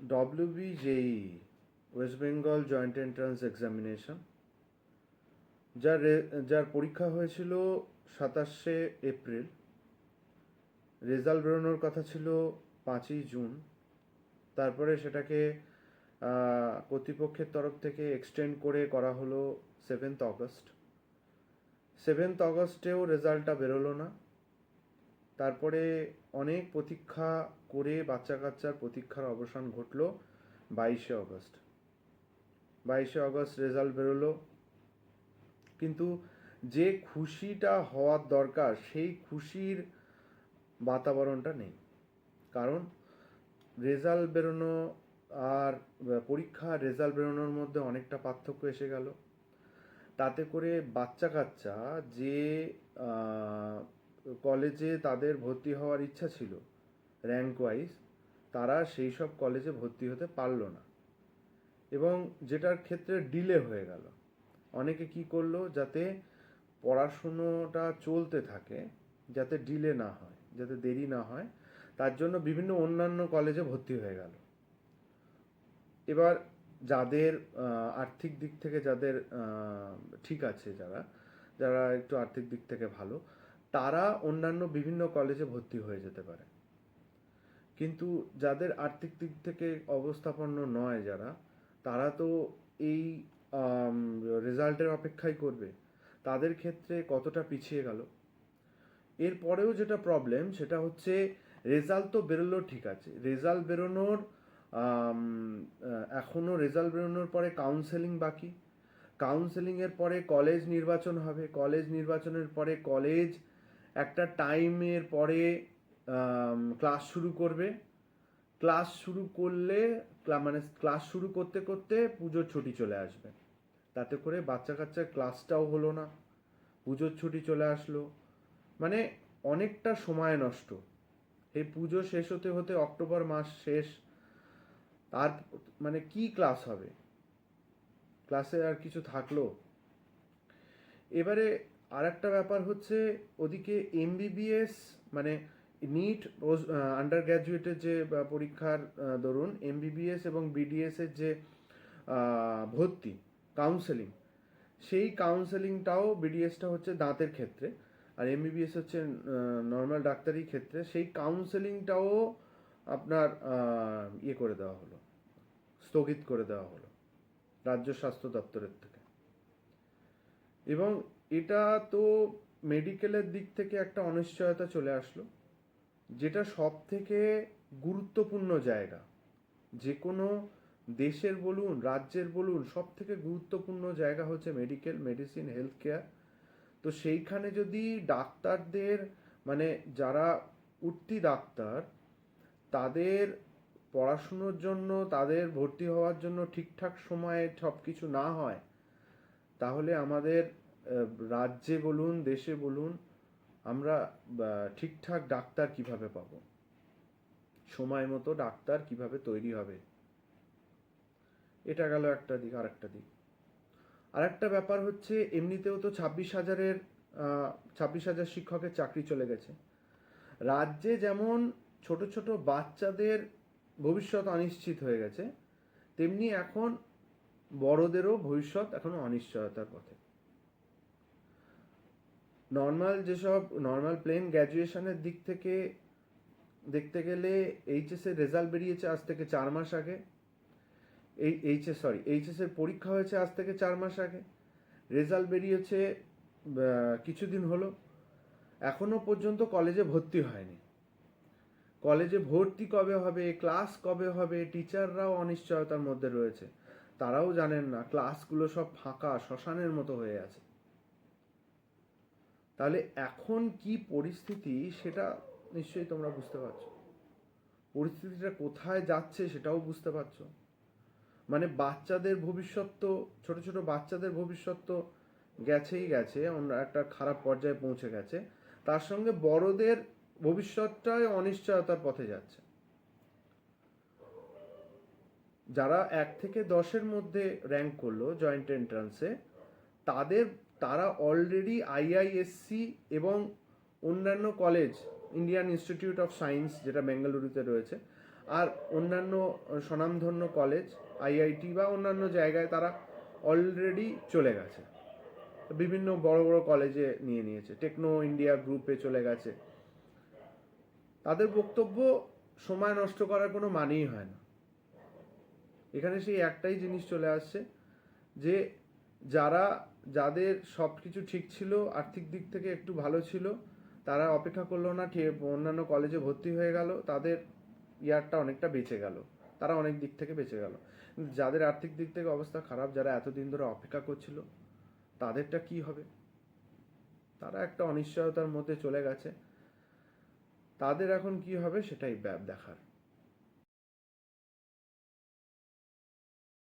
WBJEE West Bengal joint entrance examination যার যার পরীক্ষা হয়েছিল সাতাশে এপ্রিল। রেজাল্ট বেরোনোর কথা ছিল পাঁচই জুন। তারপরে সেটাকে কর্তৃপক্ষের তরফ থেকে এক্সটেন্ড করে করা হলো সেভেন্থ অগস্ট সেভেন্থ অগস্টেও রেজাল্টটা বেরোলো না। তারপরে অনেক প্রতীক্ষা করে বাচ্চা কাচ্চার প্রতীক্ষার অবসান ঘটলো বাইশে অগস্ট বাইশে অগস্ট রেজাল্ট বেরোলো। কিন্তু যে খুশিটা হওয়ার দরকার, সেই খুশির বাতাবরণটা নেই। কারণ রেজাল্ট বেরোনো আর পরীক্ষা রেজাল্ট বেরোনোর মধ্যে অনেকটা পার্থক্য এসে গেল। তাতে করে বাচ্চা কাচ্চা যে কলেজে তাদের ভর্তি হওয়ার ইচ্ছা ছিল র্যাঙ্ক ওয়াইজ তারা সেই সব কলেজে ভর্তি হতে পারল না। এবং যেটার ক্ষেত্রে ডিলে হয়ে গেল। অনেকে কি করল, যাতে পড়াশুনোটা চলতে থাকে, যাতে ডিলে না হয়, যাতে দেরি না হয়, তার জন্য বিভিন্ন অন্যান্য কলেজে ভর্তি হয়ে গেল। এবার যাদের আর্থিক দিক থেকে যাদের ঠিক আছে যারা যারা একটু আর্থিক দিক থেকে ভালো তারা অন্যান্য বিভিন্ন কলেজে ভর্তি হয়ে যেতে পারে। কিন্তু যাদের আর্থিক দিক থেকে অবস্থাপন্ন নয় যারা তারা তো এই রেজাল্টের অপেক্ষাই করবে। তাদের ক্ষেত্রে কতটা পিছিয়ে গেল? এরপরেও যেটা প্রবলেম সেটা হচ্ছে রেজাল্ট তো বেরোলো ঠিক আছে। রেজাল্ট বেরোনোর আম, আহ, এখনও রেজাল্ট বেরোনোর পরে কাউন্সেলিং বাকি। কাউন্সেলিংয়ের পরে কলেজ নির্বাচন হবে। কলেজ নির্বাচনের পরে কলেজ একটা টাইমের পরে ক্লাস শুরু করবে। ক্লাস শুরু করলে মানে ক্লাস শুরু করতে করতে পুজোর ছুটি চলে আসবে। তাতে করে বাচ্চা কাচ্চার ক্লাসটাও হলো না। পুজোর ছুটি চলে আসলো। মানে অনেকটা সময় নষ্ট। এই পুজো শেষ হতে হতে অক্টোবর মাস শেষ। তার মানে কি ক্লাস হবে? ক্লাসে আর কিছু থাকল? এবারে আর একটা ব্যাপার হচ্ছে ওদিকে এমবিবিএস মানে নিট আন্ডার গ্র্যাজুয়েটের যে পরীক্ষার দরুন এমবিবিএস এবং বিডিএস এর যে ভর্তি কাউন্সেলিং সেই কাউন্সেলিংটাও বিডিএসটা হচ্ছে দাঁতের ক্ষেত্রে, আর এমবিবিএস হচ্ছে নর্মাল ডাক্তারি ক্ষেত্রে, সেই কাউন্সেলিংটাও আপনার ইয়ে করে দেওয়া হলো, স্থগিত করে দেওয়া হলো, রাজ্য স্বাস্থ্য দপ্তরের থেকে। এবং এটা তো মেডিকেলের দিক থেকে একটা অনিশ্চয়তা চলে আসলো, যেটা সব থেকে গুরুত্বপূর্ণ জায়গা। যে কোনো দেশের বলুন, রাজ্যের বলুন সব থেকে গুরুত্বপূর্ণ জায়গা হচ্ছে মেডিকেল, মেডিসিন, হেলথ কেয়ার। তো সেইখানে যদি ডাক্তারদের মানে যারা উঠতি ডাক্তার, তাদের পড়াশুনোর জন্য, তাদের ভর্তি হওয়ার জন্য ঠিকঠাক সময়ে সব কিছু না হয়, তাহলে আমাদের রাজ্যে বলুন, দেশে বলুন, আমরা ঠিকঠাক ডাক্তার কীভাবে পাবো? সময় মতো ডাক্তার কীভাবে তৈরি হবে? এটা গেল একটা দিক আর একটা দিক। আর একটা ব্যাপার হচ্ছে, এমনিতেও তো ছাব্বিশ হাজারের ছাব্বিশ হাজার শিক্ষকের চাকরি চলে গেছে। রাজ্যে যেমন ছোট ছোট বাচ্চাদের ভবিষ্যৎ অনিশ্চিত হয়ে গেছে, তেমনি এখন বড়দেরও ভবিষ্যৎ এখনও অনিশ্চয়তার পথে। নর্মাল যেসব নর্মাল প্লেন গ্র্যাজুয়েশনের দিক থেকে দেখতে গেলে এইচএস এর রেজাল্ট বেরিয়েছে আজ থেকে চার মাস আগে। এই এইচএস সরি এইচএস এর পরীক্ষা হয়েছে আজ থেকে চার মাস আগে। রেজাল্ট বেরিয়েছে কিছুদিন হলো। এখনও পর্যন্ত কলেজে ভর্তি হয়নি। কলেজে ভর্তি কবে হবে ক্লাস কবে হবে টিচাররাও অনিশ্চয়তার মধ্যে রয়েছে। তারাও জানেন না ক্লাসগুলো সব ফাঁকা, শ্মশানের মতো হয়ে আছে। তাহলে এখন কি পরিস্থিতি সেটা নিশ্চয়ই তোমরা বুঝতে পারছ। পরিস্থিতিটা কোথায় যাচ্ছে সেটাও বুঝতে পারছ। মানে বাচ্চাদের ভবিষ্যৎ তো, ছোট ছোট বাচ্চাদের ভবিষ্যৎ তো গেছেই গেছে, অন্য একটা খারাপ পর্যায়ে পৌঁছে গেছে। তার সঙ্গে বড়দের ভবিষ্যৎটাই অনিশ্চয়তার পথে যাচ্ছে। যারা এক থেকে দশের মধ্যে র্যাঙ্ক করল জয়েন্ট এন্ট্রান্সে তাদের তারা অলরেডি আইআইএসসি এবং অন্যান্য college Indian institute of science যেটা বেঙ্গালুরুতে রয়েছে, আর অন্যান্য স্বনামধন্য কলেজ আইআইটি বা অন্যান্য জায়গায় তারা অলরেডি চলে গেছে। বিভিন্ন বড় বড় কলেজে নিয়ে নিয়েছে। টেকনো ইন্ডিয়া গ্রুপে চলে গেছে। তাদের বক্তব্য সময় নষ্ট করার কোনো মানেই হয় না। এখানে সেই একটাই জিনিস চলে আসছে যে যারা, যাদের সব কিছু ঠিক ছিল, আর্থিক দিক থেকে একটু ভালো ছিল, তারা অপেক্ষা করল না অন্যান্য কলেজে ভর্তি হয়ে গেল, তাদের ইয়ারটা অনেকটা বেঁচে গেল। তারা অনেক দিক থেকে বেঁচে গেল। যাদের আর্থিক দিক থেকে অবস্থা খারাপ, যারা এতদিন ধরে অপেক্ষা করছিল, তাদেরটা কি হবে? তারা একটা অনিশ্চয়তার মধ্যে চলে গেছে। তাদের এখন কি হবে সেটাই ব্যাপ দেখার।